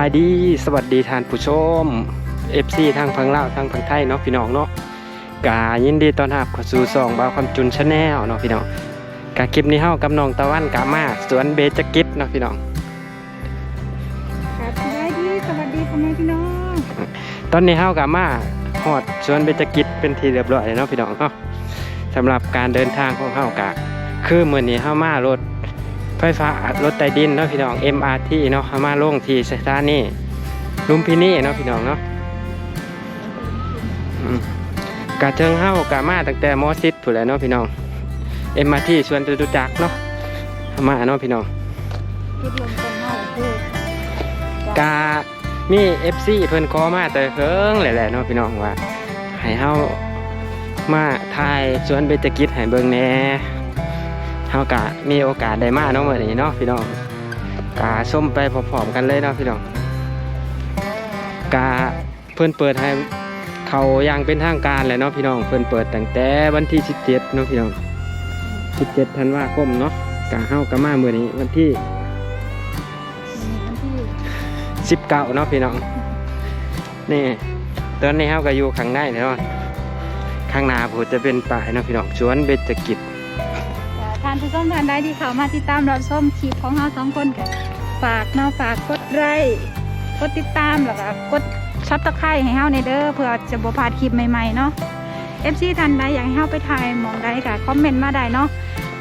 สบายดีสวัสดีท่านผู้ชม FC ทางพังลาวทางพังไทยเนาะพี่น้องเนาะกายินดีต้อนรับเข้าสู่ซองบาวคำจุนชาแนลเนาะพี่น้องกาคลิปนี้เฮากับน้องตะวันกามาสวนเบจกิจเนาะพี่น้องครับสวัสดีสวัสดีพ่อแม่พี่น้องตอนนี้เฮากามาฮอดสวนเบจกิจเป็นที่เรียบร้อยแล้วเนาะพี่น้องเนาะสำหรับการเดินทางของเฮากะคือมื้อนี้เฮามารถ ไฟฟ้ารถใต้ดินเนาะพี่น้อง MRT เนาะฮามาลงที่สถานีลุมพินีเนาะพี่น้องเนาะกะเทิงเฮ้ากะมาตั้งแต่มอสิดผู้นแหล้วเนาะพี่น้องเอ็มมาที่สวนจตุจักรเนาะมาเนาะพี่น้องจุดลงต้นเอกามี FC เพิ่นขอมาแต่เฮิงแหละๆเนาะพี่น้องว่าให้เฮ้ามาถ่ายสวนเบญจกิจให้เบิ่งแหน่ เฮากะมีโอกาสได้มาเนาะมื้อนี้เนาะพี่น้องกาส้มไปพร้อมๆกันเลยเนาะพี่น้องกาเพิ่นเปิดให้เขาอย่างเป็นทางการเลยเนาะพี่น้องเพิ่นเปิดตั้งแต่วันที่ 17เนาะพี่น้อง 17ธันวาคมเนาะกาเฮากะมามื้อนี้วันที่มีวันที่สิบเก้าเนาะพี่น้องนี่ตอนนี้เฮาก็อยู่ข้างในแล้วข้างหน้าผมจะเป็นป่ายเนาะพี่น้องสวนเบญจกิจาท่านผู้ชมท่านใดที่เข้ามาติดตามรับชมคลิปของเราสองคนกันฝากเนาะฝากกดไลค์กดติดตามแล้วก็กดชับตะไคร้ให้เฮาในเด้อเพื่อจะบ่พลาดคลิปใหม่ๆเนาะ FC ท่านใดอยากให้เฮาไปถ่ายหมองใดก็คอมเมนต์มาได้เนาะ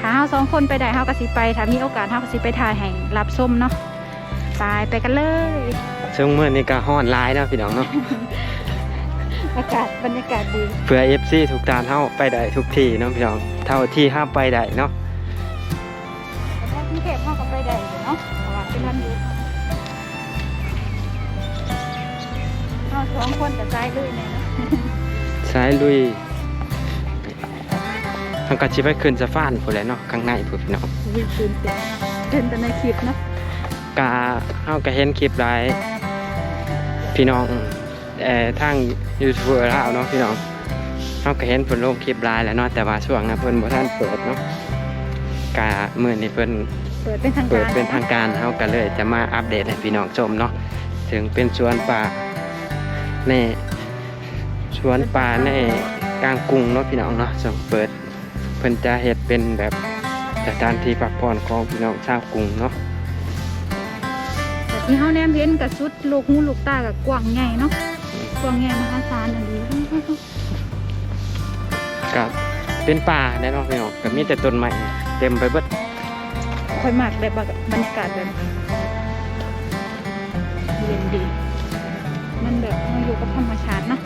ถ้าเฮาสองคนไปได้เฮาก็สิไปถ้ามีโอกาสเฮาก็สิไปถ่ายให้รับชมเนาะไปไปกันเลยซึ่งเมื่อนี้ก็ฮ้อนหลายเนาะพี่น้องเนาะอากาศบรรยากาศดีเพื่อ FC ทุกท่านเฮาไปได้ทุกที่เนาะพี่น้องเท่าที่ห้ามไปได้เนาะ แต่ถ้ากรุงเทพเข้ากับไปได้อยู่เนาะเพราะว่าเป็นวันหยุดเราสองคนแต่ใจเลยเนี่ยนะสายลุยทางก็สิไปขึ้นสะพานพุ่นแหละเนาะข้างในพุ่นพี่น้องวิ่งตื่นเต้นเต้นแต่ในคลิปเนาะกาเฮาก็เห็นคลิปหลายพี่น้องเอ่อทางยูทูบเบอร์ลาวเนาะพี่น้องเฮาก็เห็นเพิ่นลงคลิปหลายแล้วเนาะแต่ว่าช่วงนั้นเพิ่นบ่ทันเปิดเนาะ กามื้อนี้เพิ่นเปิดเป็นทางเปิกาดรเป็นทางการเฮาก็เลย จะมาอัปเดตให้พี่น้องชมเนาะถึงเป็นสวนป่าในสวนป่าในกลางกรุงเนาะพี่น้องเนาะส่งเปิดเพิ่นจะเฮ็ดเป็นแบบสถานที่พักผ่อนของพี่น้องชาวกรุงเนาะแต่ที่เฮาแนมเห็นกับชุดลูกหูลูกตากับกว้างใหญ่เนาะกว้างใหญ่มหาศาลอันนี้กับเป็นป่าแน่นอนพี่น้องก็มีแต่ต้นไม้เต็มไปเบิดค่อยมากแบบบรรยากาศแบบเย็นดี มันแบบมันอยู่กับธรรมชาติเนาะ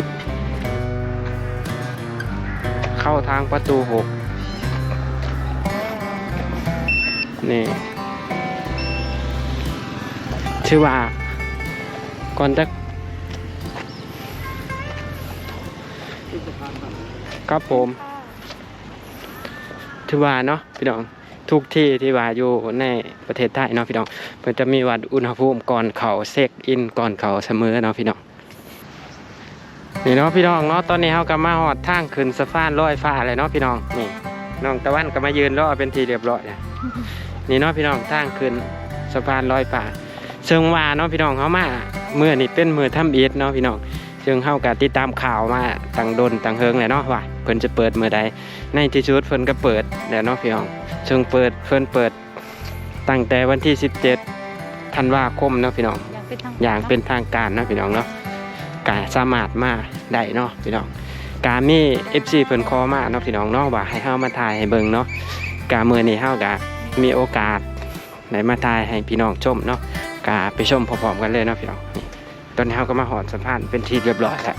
เข้าทางประตูหกนี่ชื่อว่าก่อนจะครับผม ถือว่าเนาะพี่น้องทุกที่ที่ว่าอยู่ในประเทศไทยเนาะพี่น้องเพิ่นจะมีวัดอุณหภูมิก่อนเขาเซ็กอินก่อนเขาเสมอเนาะพี่น้องนี่เนาะพี่น้องเนาะตอนนี้เฮาก็มาฮอดทางขึ้นสะพานลอยฟ้าเลยเนาะพี่น้องนี่น้องตะวันก็มายืนรอเป็นทีเรียบร้อยแล้วนี่เนาะพี่น้องทางขึ้นสะพานลอยฟ้าเชิงว่าเนาะพี่น้องเฮามาเมื่อนี่เป็นมือทำอีทเนาะพี่น้องซึ่งเฮาก็ติดตามข่าวมาตั้งดนตั้งเฮิงเลยเนาะว่า พิ่นจะเปิดเมื่อใดในที่สุดเพิ่นก็เปิดแล้วเนาะพี่น้องซึ่งเปิดเพิ่นเปิดตั้งแต่วันที่ 17ธันวาคมเนาะพี่น้องอย่างเป็นทางอย่างเป็นทางการเนาะพี่น้องเนาะกาสามารถมาได้เนาะพี่น้องกามี FC เพิ่นขอมาเนาะพี่น้องเนาะว่าให้เฮามาถ่ายให้เบิ่งเนาะกามื้อนี้เฮาก็มีโอกาสได้มาถ่ายให้พี่น้องชมเนาะกาไปชมพร้อมๆกันเลยเนาะพี่น้องนี่ตอนนี้เฮาก็มาหอดสะพานเป็นที่เรียบร้อยแล้ว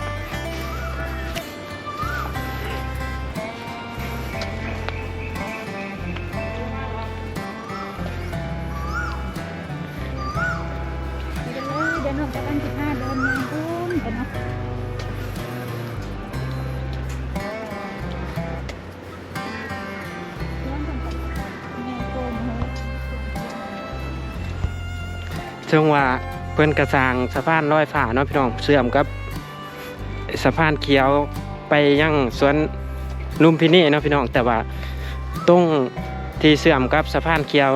ซึ่งว่าเพิ่นกระสร้างสะพานลอยฟ้าเนาะพี่น้องเชื่อมกับสะพานเขียวไปยังสวนลุมพินีเนาะพี่น้องแต่ว่าตรงที่เชื่อมกับสะพานเขียว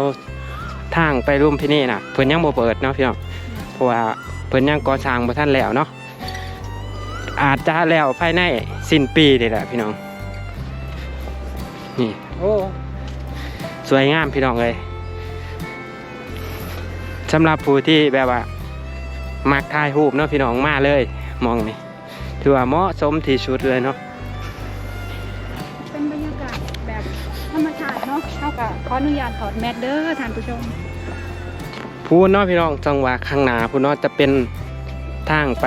ทางไปลุมพินีน่ะเพิ่นยังบ่เปิดเนาะพี่น้องเพราะว่าเพิ่นยังก่อสร้างบ่ทันแล้วเนาะอาจจะแล้วภายในสิ้นปีนี่แหละพี่น้องนี่โอ้สวยงามพี่น้องเลย สำหรับผู้ที่แบบว่ามักถ่ายรูปเนาะพี่น้องมาเลย มองนี่ถือว่าเหมาะสมที่สุดเลยเนาะเป็นบรรยากาศแบบธรรมชาติเนาะเท่ากับขออนุญาตถอดแมสเด้อท่านผู้ชมพูนเนาะพี่น้องจังหวะข้างหน้าพูนเนาะจะเป็นทางไป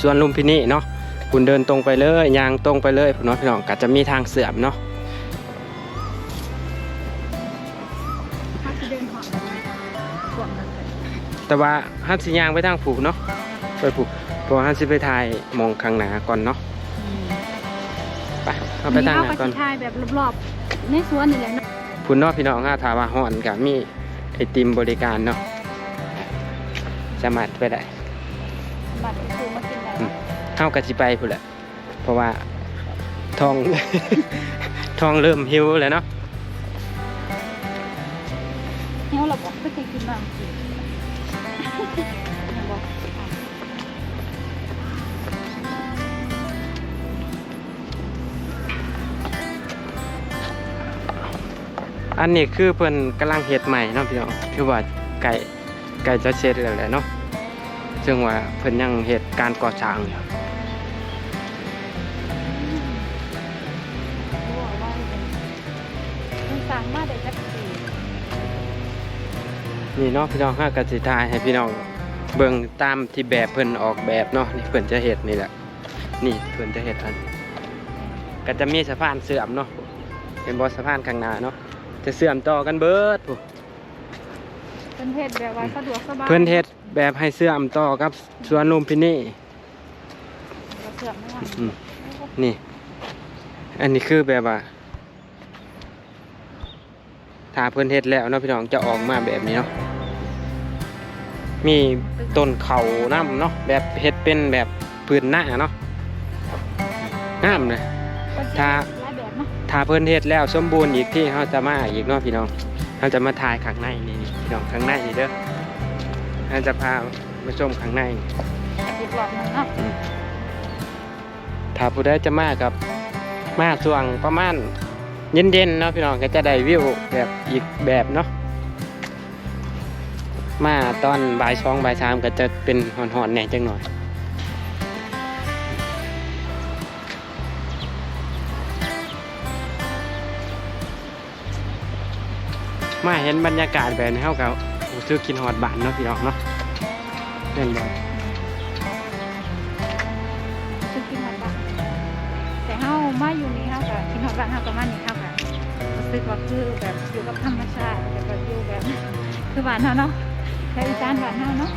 สวนลุมพินีเนาะคุณเดินตรงไปเลยยางตรงไปเลยพูนเนาะพี่น้องก็จะมีทางเสื่อมเนาะ แต่ว่าฮันสิยางไปทางผูเนาะไปผูเพราะว่าฮันสิไปถ่ายหมองข้างหน้าก่อนเนาะไปเอาไปทางหน้าก่อนมีเอไปสิถ่ายแบบรอบๆในสวนนี่แหละเนาะพูนเนาะพี่น้องฮะถามว่าฮ้อนก็มีไอติมบริการเนาะสามารถไปได้บัตรคือมากินได้อืมเฮาก็สิไปพุ่นแหละเพราะว่าท้องท้องเริ่มหิวแล้วเนาะเฮียเราบอกไม่เคยกินมายังบ อันนี้คือเพิ่นกำลังเฮ็ดใหม่เนาะพี่น้องคือว่าไก่ไก่จะเสร็จแล้วแหละเนาะซึ่งว่าเพิ่นยังเฮ็ดการก่อสร้างอยู่รู้ว่ามันสั่งมาได้จัก นี่เนาะพี่น้องฮะก็สิถ่ายให้พี่น้องเบิ่งตามที่แบบเพิ่นออกแบบเนาะนี่เพิ่นจะเฮ็ดนี่แหละนี่เพิ่นจะเฮ็ดอัน ก็จะมีสะพานเสื่อมเนาะเป็นบ่สะพานข้างหน้าเนาะจะเสื่อมต่อกันเบิดพู้เป็นเพศแบบว่าสะดวกสบายเพิ่นเฮ็ดแบบให้เสื่อมต่อกับสวนลุมพินีเสื่อมไม่ไหวอืมนี่ อันนี้คือแบบว่าถ้าเพิ่นเฮ็ดแล้วเนาะพี่น้องจะออกมาแบบนี้เนาะ มีต้นเขาน้ำเนาะแบบเฮ็ดเป็นแบบพื้นหน้าเนาะงามเลยถ้าหลายแบบเนาะถ้าเพิ่นเฮ็ดแล้วสมบูรณ์อีกที่เขาจะมาอีกเนาะพี่น้องเขาจะมาถ่ายข้างในนี่นี่พี่น้องข้างในนี่เด้อเขาจะพามาชมข้างในอีกหลอดหนึงเนาะถ้าผู้ใดจะมากับมาช่วงประมาณเย็นๆเนาะพี่น้องก็จะได้วิวแบบอีกแบบเนาะ มาตอนบ่ายสองบ่ายสามก็จะเป็นหอนๆแหน่จังหน่อยมาเห็นบรรยากาศแบบนี้เขาก็รู้สึกกินหอดบานเนาะพี่น้องเนาะเล่นบอลคือกินหอดบานแต่เฮามาอยู่นี่เฮาก็กินหอดบานเฮาก็มานี่เฮาก็รู้สึกว่าคือแบบอยู่กับธรรมชาติแล้วก็อยู่แบบคือบ้านเฮาเนาะ แถวอีสานบ้านเฮาเนาะ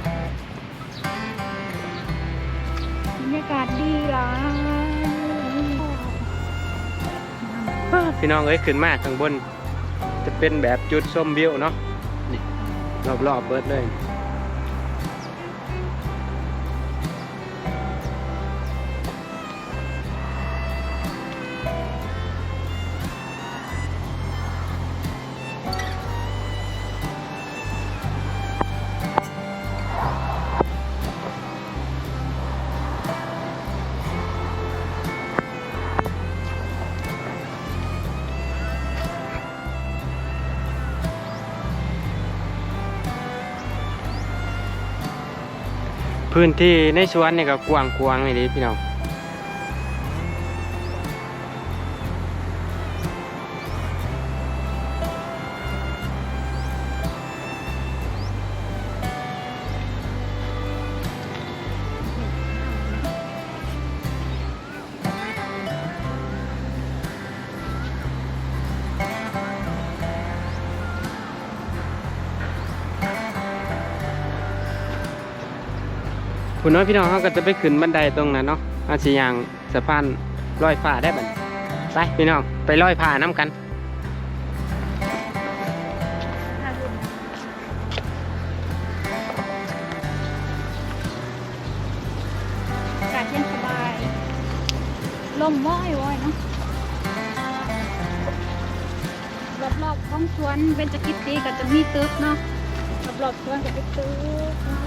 บรรยากาศดีหลายพี่น้องเอ้ยขึ้นมาข้างบน จะเป็นแบบจุดชมวิวเนาะนี่รอบๆเบิดเลย พื้นที่ในสวนนี่ก็กว้างกวางเลยดิพี่น้อง คุณน้อยพี่น้องเขาก็จะไปขึ้นบันไดตรงนั้นเนาะอาชียางสะพานลอยฟ้าได้บัดไปพี่น้องไปลอยผ้าน้ำกันอากาศเย็นสบายลมว่อยว่อยเนาะรอบๆของสวนเบญจกิติก็จะมีตึกเนาะรอบๆสวนก็เป็นตึก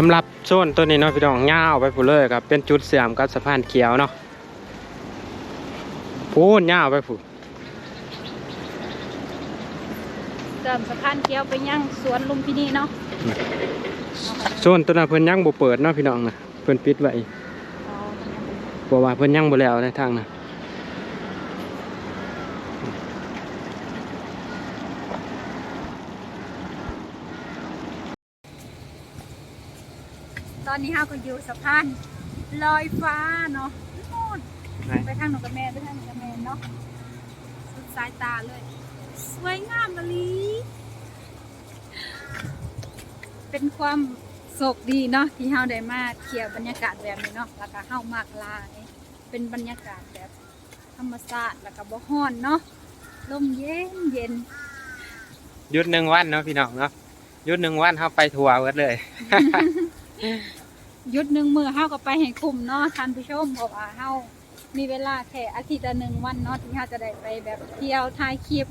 สำหรับโซนตัวนี้เนาะพี่น้องย่าวไปผู้เลยครับเป็นจุดเสื่อมกับสะพานเขียวเนาะพูนย่าวไปผู้เติมสะพานเกียวไปยังสวนลุมพินีเนาะโซนตัวนั้นเพิ่นยังบ่เปิดเนาะพี่น้องนะเพิ่นปิดไว้เอาเพราะว่าเพิ่นยังบ่แล้วในทางนะ อนนี้เราก็อยู่สะพานลอยฟ้าเนาะนู่นไปทางหนองกระแมนไปทางหนองกระแมนเนาะสุดสายตาเลย สวยงามมะลีเป็นความโศกดีเนาะที่เฮาได้มาเที่ยวบรรยากาศแบบนี้เนาะแล้วก็เฮามากลายเป็นบรรยากาศแบบธรรมชาติแล้วก็บ่ฮ้อนเนาะลมเย็นเย็นหยุดหนึ่งวันเนาะพี่น้องเนาะหยุดหนึ่งวันเฮาไปทัวร์เบิดเลยห ยุดหนึ่งมือเฮาก็ไปให้คุ้มเนาะท่านผู้ชมเพราะว่าเฮามีเวลาแค่อาทิตย์ละหนึ่งวันเนาะที่เฮาจะได้ไปแบบเที่ยวถ่ายคลิป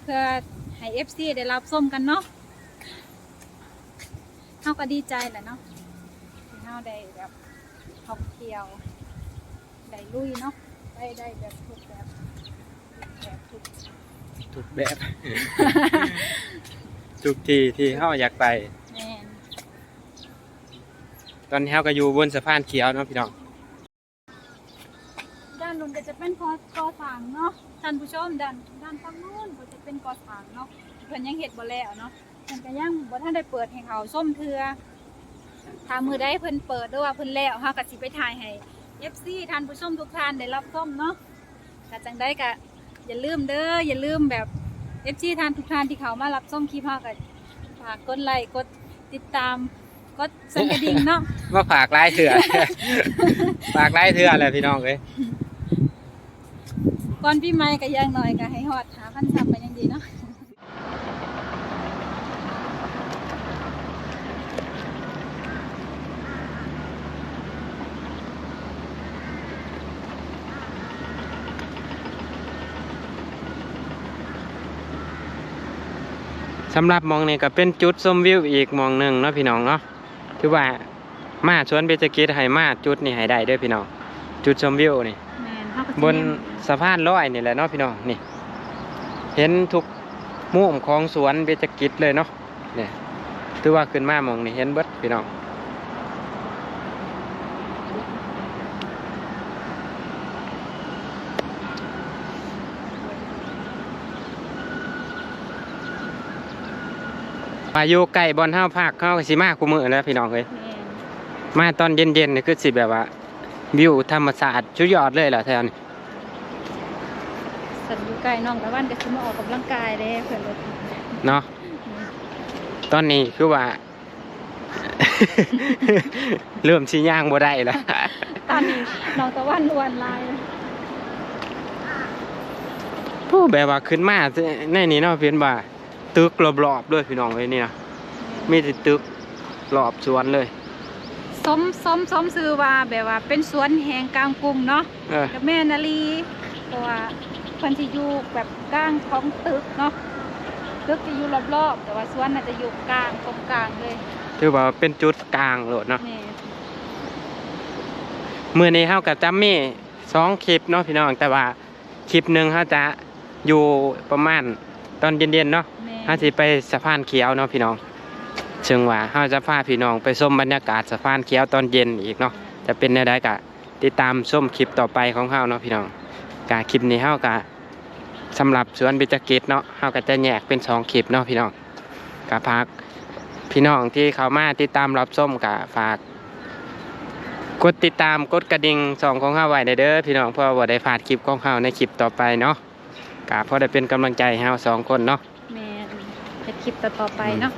เพื่อให้ FC ได้รับชมกันเนาะเฮาก็ดีใจแหละเนาะที่เฮาได้แบบท่องเที่ยวได้ลุยเนาะได้ได้แบบทุกแบบแบบทุก ทุกแบบ ทุกที่ที่เฮาอยากไป ตอนนี้เฮาก็อยู่บนสะพานเขียวเนาะพี่น้องด้านนู้นก็จะเป็นกอกอสางเนาะท่านผู้ชมด้านด้านฝั่งนู้นก็จะเป็นกอสางเนาะเพิ่นยังเฮ็ดบ่แล้วเนาะเพิ่นก็ยังบ่ทันได้เปิดให้เขาส้มเทือถ้ามือใดเพิ่นเปิดหรือว่าเพิ่นแล้วเฮาก็สิไปถ่ายให้ FC ท่านผู้ชมทุกท่านได้รับชมเนาะถ้าจังได้ก็อย่าลืมเด้ออย่าลืมแบบ FC ท่านทุกท่านที่เขามารับชมคลิปเฮาก็ฝากกดไลค์กดติดตามกดสั่นกระดิ่งเนาะ มาฝากลายเถื่อ ฝากลายเถื่อแหละพี่น้องเอ้ยก่อนพี่ไม้ก็ยังหน่อยก็ให้ฮอดหาพันซับไปยังดีเนาะสำหรับหมองนี้ก็เป็นจุดชมวิวอีกหมองหนึ่งเนาะพี่น้องเนาะถือว่า มาชวนเบญจกิจให้มาจุดนี้ให้ได้เด้อพี่น้องจุดชมวิวนี่ แม่นเฮาก็สิบนเน้นสะพานลอยนี่แหละเนาะพี่น้องนี่ เห็นทุกมุมของสวนเบญจกิจเลยเนาะเนี่ยถือว่าขึ้นมาหมองนี่เห็นเบิดพี่น้องมาอยู่ใกล้บอลเฮาภาคเฮาก็สิมาคุมือแล้วพี่น้องเอ้ยแม่น มาตอนเย็นๆนี่คือสิแบบว่า วิวธรรมศาสตร์ชุดยอดเลยเหรอแทนสันอยู่ไกลน้องตะวันก็สิมาออกกำลังกายเด้เพิ่นเลยเนาะตอนนี้คือว่า เริ่มชี้ย่างบ่ได้แล้วตอนนี้น้องตะวันอ้วนหลายผู้แบบว่าขึ้นมาในนี้เนาะเพียนว่าตึกรอบๆด้วยพี่น้องเลยนี่นะมีแต่ตึกรอบสวนเลย สมสมสมซื้อว่าแบบว่าเป็นสวนแห่งกลางกรุงเนาะเออ กับแม่นาลีเพราะว่าเพิ่นสิอยู่แบบกลางท้องตึกเนาะตึกจะอยู่รอบๆแต่ว่าสวนน่ะจะอยู่กลางตรงกลางเลยถือว่าเป็นจุดกลางโหลดเนาะแม่มื้อนี้เฮากับจัมมี่สองคลิปเนาะพี่น้อง แต่ว่าคลิปหนึ่งเฮาจะอยู่ประมาณตอนเย็นๆเนาะแม่เฮาสิไปสะพานเขียวเนาะพี่น้อง ซึ่งว่าเฮาจะพาพี่น้องไปชมบรรยากาศสะพานเขียวตอนเย็นอีกเนาะจะเป็นแนวใดกะติดตามชมคลิปต่อไปของเฮาเนาะพี่น้องกะคลิปนี้เฮากะสำหรับสวนเบิจกิจเนาะเฮาก็จะแยกเป็นสองคลิปเนาะพี่น้องกะพักพี่น้องที่เข้ามาติดตามรับชมกะฝากกดติดตามกดกระดิ่งสองของเฮาไว้ได้เด้อพี่น้องเพื่อบ่ได้พลาดคลิปของเฮาในคลิปต่อไปเนาะกะพอได้เป็นกำลังใจให้เฮาสองคนเนาะแม่เฮ็ดคลิปต่อๆไปเนาะ